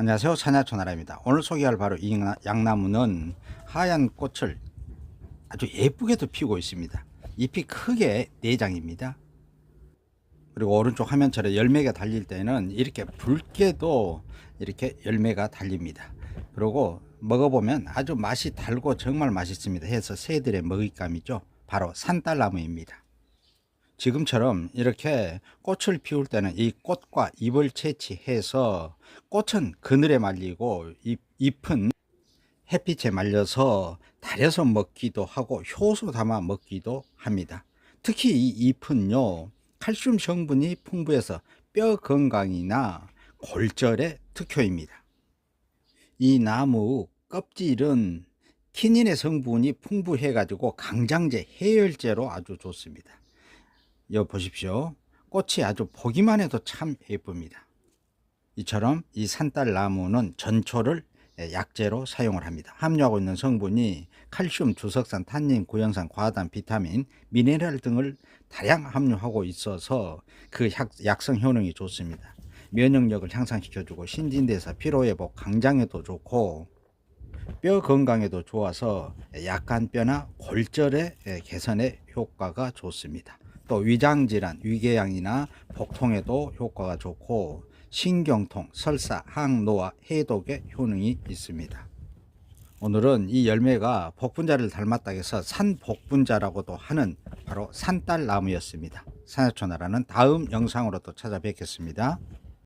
안녕하세요. 산야초나라입니다. 오늘 소개할 바로 이 양나- 양나무는 하얀 꽃을 아주 예쁘게도 피우고 있습니다. 잎이 크게 네 장입니다. 그리고 오른쪽 화면처럼 열매가 달릴 때는 이렇게 붉게도 이렇게 열매가 달립니다. 그리고 먹어보면 아주 맛이 달고 정말 맛있습니다. 해서 새들의 먹잇감이죠. 바로 산딸나무입니다. 지금처럼 이렇게 꽃을 피울 때는 이 꽃과 잎을 채취해서 꽃은 그늘에 말리고 잎, 잎은 햇빛에 말려서 달여서 먹기도 하고 효소 담아 먹기도 합니다. 특히 이 잎은요 칼슘 성분이 풍부해서 뼈 건강이나 골절에 특효입니다. 이 나무 껍질은 키닌의 성분이 풍부해 가지고 강장제 해열제로 아주 좋습니다. 여 보십시오. 꽃이 아주 보기만 해도 참 예쁩니다. 이처럼 이 산딸 나무는 전초를 약재로 사용을 합니다. 함유하고 있는 성분이 칼슘, 주석산, 탄닌, 구연산, 과단, 비타민, 미네랄 등을 다량 함유하고 있어서 그 약, 약성 효능이 좋습니다. 면역력을 향상시켜주고 신진대사, 피로회복, 강장에도 좋고 뼈 건강에도 좋아서 약한 뼈나 골절의 개선에 효과가 좋습니다. 또 위장질환, 위궤양이나 복통에도 효과가 좋고 신경통, 설사, 항노화, 해독에 효능이 있습니다. 오늘은 이 열매가 복분자를 닮았다 해서 산복분자라고도 하는 바로 산딸나무였습니다. 산야초나라는 다음 영상으로 또 찾아뵙겠습니다.